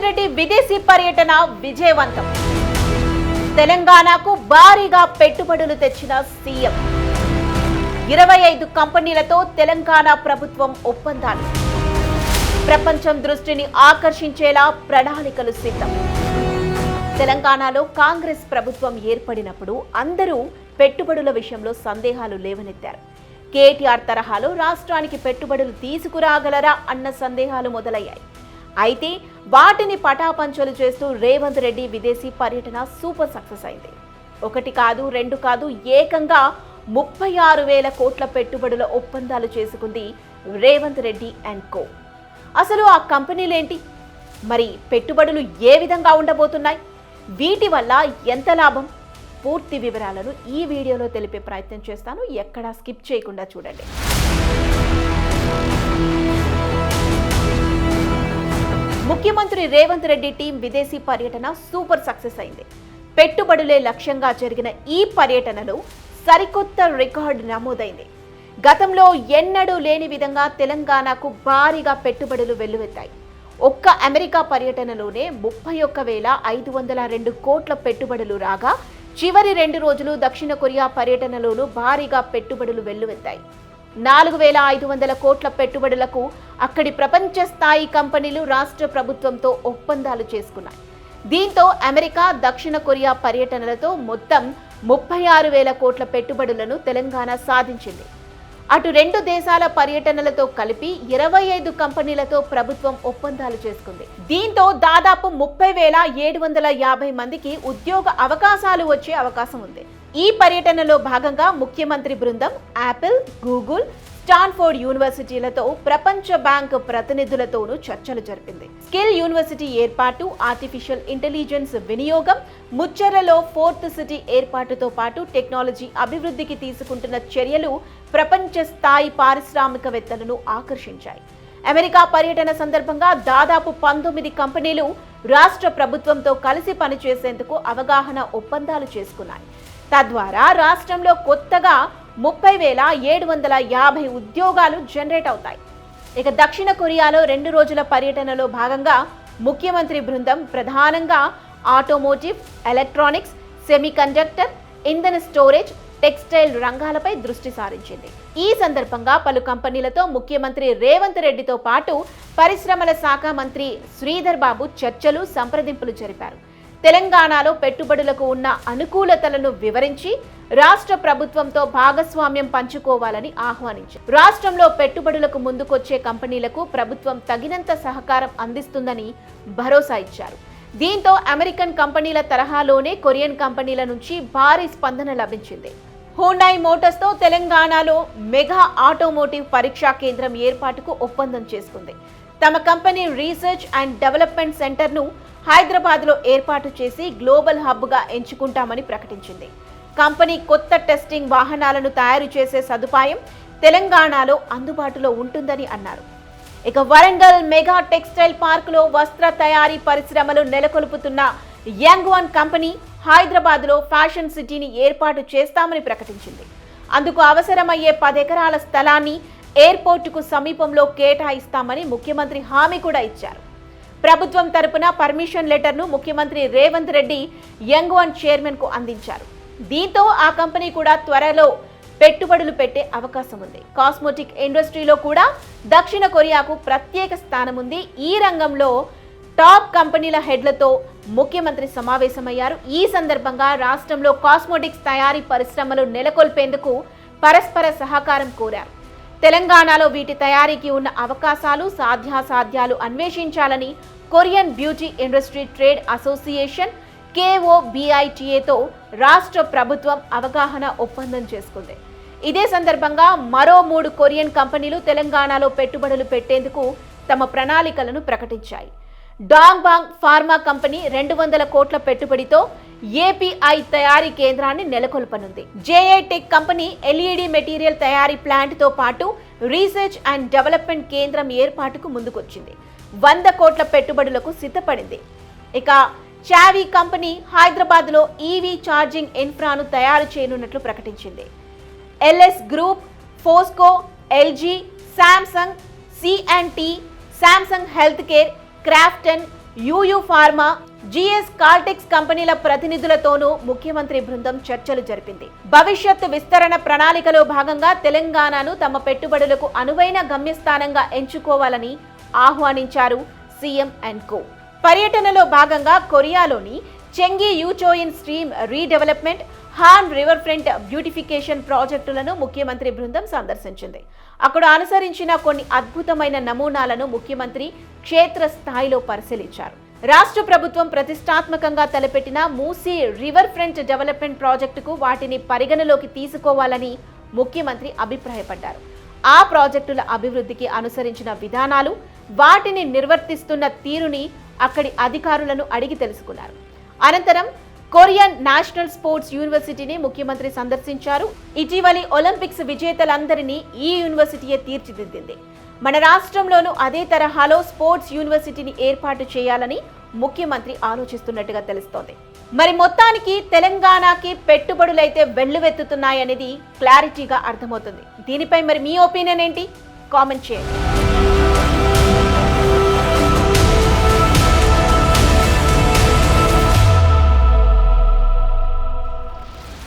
రేవంత్ రెడ్డి విదేశీ పర్యటన విజయవంతం. తెలంగాణకు భారీగా పెట్టుబడులు తెచ్చిన సీఎం. ఇరవై ఐదు కంపెనీలతో తెలంగాణ ప్రభుత్వం ఒప్పందాలు. ప్రపంచం దృష్టిని ఆకర్షించేలా ప్రణాళికలు సిద్ధం. తెలంగాణలో కాంగ్రెస్ ప్రభుత్వం ఏర్పడినప్పుడు అందరూ పెట్టుబడుల విషయంలో సందేహాలు లేవనెత్తారు. కేటీఆర్ తరహాలో రాష్ట్రానికి పెట్టుబడులు తీసుకురాగలరా అన్న సందేహాలు మొదలయ్యాయి. అయితే వాటిని పటాపంచలు చేస్తూ రేవంత్ రెడ్డి విదేశీ పర్యటన సూపర్ సక్సెస్ అయింది. ఒకటి కాదు రెండు కాదు ఏకంగా ముప్పై ఆరు వేల కోట్ల పెట్టుబడుల ఒప్పందాలు చేసుకుంది రేవంత్ రెడ్డి అండ్ కో. అసలు ఆ కంపెనీలేంటి? మరి పెట్టుబడులు ఏ విధంగా ఉండబోతున్నాయి? వీటి వల్ల ఎంత లాభం? పూర్తి వివరాలను ఈ వీడియోలో తెలిపే ప్రయత్నం చేస్తాను. ఎక్కడా స్కిప్ చేయకుండా చూడండి. ముఖ్యమంత్రి రేవంత్ రెడ్డి టీం విదేశీ పర్యటన సూపర్ సక్సెస్ అయింది. పెట్టుబడులే లక్ష్యంగా జరిగిన ఈ పర్యటనలో సరికొత్త రికార్డు నమోదైంది. గతంలో ఎన్నడూ లేని విధంగా తెలంగాణకు భారీగా పెట్టుబడులు వెల్లువెత్తాయి. ఒక్క అమెరికా పర్యటనలోనే ముప్పై ఒక్క వేల ఐదు వందల రెండు కోట్ల పెట్టుబడులు రాగా చివరి రెండు రోజులు దక్షిణ కొరియా పర్యటనలోనూ భారీగా పెట్టుబడులు వెల్లువెత్తాయి. నాలుగు వేల ఐదు వందల కోట్ల పెట్టుబడులకు అక్కడి ప్రపంచ స్థాయి కంపెనీలు రాష్ట్ర ప్రభుత్వంతో ఒప్పందాలు చేసుకున్నాయి. దీంతో అమెరికా దక్షిణ కొరియా పర్యటనలతో మొత్తం ముప్పై ఆరు వేల కోట్ల పెట్టుబడులను తెలంగాణ సాధించింది. అటు రెండు దేశాల పర్యటనలతో కలిపి ఇరవై ఐదు కంపెనీలతో ప్రభుత్వం ఒప్పందాలు చేసుకుంది. దీంతో దాదాపు ముప్పై వేల ఏడు వందల యాభై మందికి ఉద్యోగ అవకాశాలు వచ్చే అవకాశం ఉంది. ఈ పర్యటనలో భాగంగా ముఖ్యమంత్రి బృందం యాపిల్ గూగుల్ స్టాన్ఫోర్డ్ యూనివర్సిటీలతో ప్రపంచ బ్యాంక్ ప్రతినిధులతోనూ చర్చలు జరిపింది. స్కిల్ యూనివర్సిటీ ఏర్పాటు ఆర్టిఫిషియల్ ఇంటెలిజెన్స్ వినియోగం ముచ్చెరలో ఫోర్త్ సిటీ ఏర్పాటుతో పాటు టెక్నాలజీ అభివృద్ధికి తీసుకుంటున్న చర్యలు ప్రపంచ స్థాయి పారిశ్రామికవేత్తలను ఆకర్షించాయి. అమెరికా పర్యటన సందర్భంగా దాదాపు పంతొమ్మిది కంపెనీలు రాష్ట్ర ప్రభుత్వంతో కలిసి పనిచేసేందుకు అవగాహన ఒప్పందాలు చేసుకున్నాయి. తద్వారా రాష్ట్రంలో కొత్తగా ముప్పై వేల ఏడు వందల యాభై ఉద్యోగాలు జనరేట్ అవుతాయి. ఇక దక్షిణ కొరియాలో రెండు రోజుల పర్యటనలో భాగంగా ముఖ్యమంత్రి బృందం ప్రధానంగా ఆటోమోటివ్ ఎలక్ట్రానిక్స్ సెమీకండక్టర్ ఇంధన స్టోరేజ్ టెక్స్టైల్ రంగాలపై దృష్టి సారించింది. ఈ సందర్భంగా పలు కంపెనీలతో ముఖ్యమంత్రి రేవంత్ రెడ్డితో పాటు పరిశ్రమల శాఖ మంత్రి శ్రీధర్ బాబు చర్చలు సంప్రదింపులు జరిపారు. తెలంగాణలో పెట్టుబడులకు ఉన్న అనుకూలతలను వివరించి రాష్ట్ర ప్రభుత్వంతో భాగస్వామ్యం పంచుకోవాలని ఆహ్వానించారు. రాష్ట్రంలో పెట్టుబడులకు ముందుకొచ్చే కంపెనీలకు ప్రభుత్వం తగినంత సహకారం అందిస్తుందని భరోసా ఇచ్చారు. దీంతో అమెరికన్ కంపెనీల తరహాలోనే కొరియన్ కంపెనీల నుంచి భారీ స్పందన లభించింది. హూండాయి మోటార్స్తో తెలంగాణలో మెగా ఆటోమోటివ్ పరీక్షా కేంద్రం ఏర్పాటుకు ఒప్పందం చేసుకుంది. తమ కంపెనీ రీసెర్చ్ అండ్ డెవలప్మెంట్ సెంటర్ను హైదరాబాద్లో ఏర్పాటు చేసి గ్లోబల్ హబ్గా ఎంచుకుంటామని ప్రకటించింది. కంపెనీ కొత్త టెస్టింగ్ వాహనాలను తయారు చేసే సదుపాయం తెలంగాణలో అందుబాటులో ఉంటుందని అన్నారు. ఇక వరంగల్ మెగా టెక్స్టైల్ పార్కులో వస్త్ర తయారీ పరిశ్రమలు నెలకొల్పుతున్న యంగ్ వన్ కంపెనీ హైదరాబాద్లో ఫ్యాషన్ సిటీని ఏర్పాటు చేస్తామని ప్రకటించింది. అందుకు అవసరమయ్యే పదెకరాల స్థలాన్ని ఎయిర్పోర్టుకు సమీపంలో కేటాయిస్తామని ముఖ్యమంత్రి హామీ కూడా ఇచ్చారు. ప్రభుత్వం తరపున పర్మిషన్ లెటర్ను ముఖ్యమంత్రి రేవంత్ రెడ్డి యంగ్ వన్ చైర్మన్కు అందించారు. దీంతో ఆ కంపెనీ కూడా త్వరలో పెట్టుబడులు పెట్టే అవకాశం ఉంది. కాస్మోటిక్ ఇండస్ట్రీలో కూడా దక్షిణ కొరియాకు ప్రత్యేక స్థానం ఉంది. ఈ రంగంలో టాప్ కంపెనీల హెడ్లతో ముఖ్యమంత్రి సమావేశమయ్యారు. ఈ సందర్భంగా రాష్ట్రంలో కాస్మోటిక్స్ తయారీ పరిశ్రమలు నెలకొల్పేందుకు పరస్పర సహకారం కోరారు. తెలంగాణలో వీటి తయారీకి ఉన్న అవకాశాలు సాధ్యాసాధ్యాలు అన్వేషించాలని Korean beauty industry trade association కేఓబిఐటిఏతో రాష్ట్ర ప్రభుత్వం అవగాహన ఒప్పందం చేసుకుంది. ఇదే సందర్భంగా మరో మూడు కొరియన్ కంపెనీలు తెలంగాణలో పెట్టుబడులు పెట్టేందుకు తమ ప్రణాళికలను ప్రకటించాయి. డాంగ్ బాంగ్ ఫార్మా కంపెనీ రెండు వందల కోట్ల పెట్టుబడితో ఏపీఐ తయారీ కేంద్రాన్ని నెలకొల్పనుంది. JI tech company LED material తయారీ ప్లాంట్తో పాటు రీసెర్చ్ అండ్ డెవలప్మెంట్ కేంద్రం ఏర్పాటుకు ముందుకొచ్చింది. వంద కోట్ల పెట్టుబడులకు సిద్ధపడింది. ఇక చావీ కంపెనీ హైదరాబాద్లో ఈవీ ఛార్జింగ్ ఇన్ఫ్రాను తయారు చేయనున్నట్లు ప్రకటించింది. LS group POSCO LG Samsung CNT Samsung health care Krafton Yuyu pharma GS Caltex కంపెనీల ప్రతినిధులతోనూ ముఖ్యమంత్రి బృందం చర్చలు జరిపింది. భవిష్యత్తు విస్తరణ ప్రణాళికలో భాగంగా తెలంగాణను తమ పెట్టుబడులకు అనువైన గమ్యస్థానంగా ఎంచుకోవాలని ఆహ్వానించారు సీఎం అండ్ కో. పర్యటనలో భాగంగా కొరియాలోని చెంగి యూచోయిన్ stream redevelopment Han river front beautification ప్రాజెక్టులను ముఖ్యమంత్రి బృందం సందర్శించింది. అక్కడ అనుసరించిన కొన్ని అద్భుతమైన నమూనాలను ముఖ్యమంత్రి క్షేత్రస్థాయిలో పరిశీలించారు. రాష్ట్ర ప్రభుత్వం ప్రతిష్టాత్మకంగా తలపెట్టిన మూసీ రివర్ ఫ్రంట్ డెవలప్మెంట్ ప్రాజెక్టుకు వాటిని పరిగణలోకి తీసుకోవాలని ముఖ్యమంత్రి అభిప్రాయపడ్డారు. ఆ ప్రాజెక్టుల అభివృద్ధికి అనుసరించిన విధానాలు వాటిని నిర్వర్తిస్తున్న తీరుని అక్కడి అధికారులను అడిగి తెలుసుకున్నారు. అనంతరం కొరియన్ నేషనల్ స్పోర్ట్స్ యూనివర్సిటీని ముఖ్యమంత్రి సందర్శించారు. ఇటీవలి ఒలింపిక్స్ విజేతలందరినీ ఈ యూనివర్సిటీయే తీర్చిదిద్దింది. మన రాష్ట్రంలోనూ అదే తరహాలో స్పోర్ట్స్ యూనివర్సిటీని ఏర్పాటు చేయాలని ముఖ్యమంత్రి ఆలోచిస్తున్నట్టుగా తెలుస్తోంది. మరి మొత్తానికి తెలంగాణకి పెట్టుబడులైతే వెల్లువెత్తుతున్నాయనేది క్లారిటీగా అర్థమవుతుంది. దీనిపై మరి మీ ఒపీనియన్ ఏంటి? కామెంట్ చేయండి.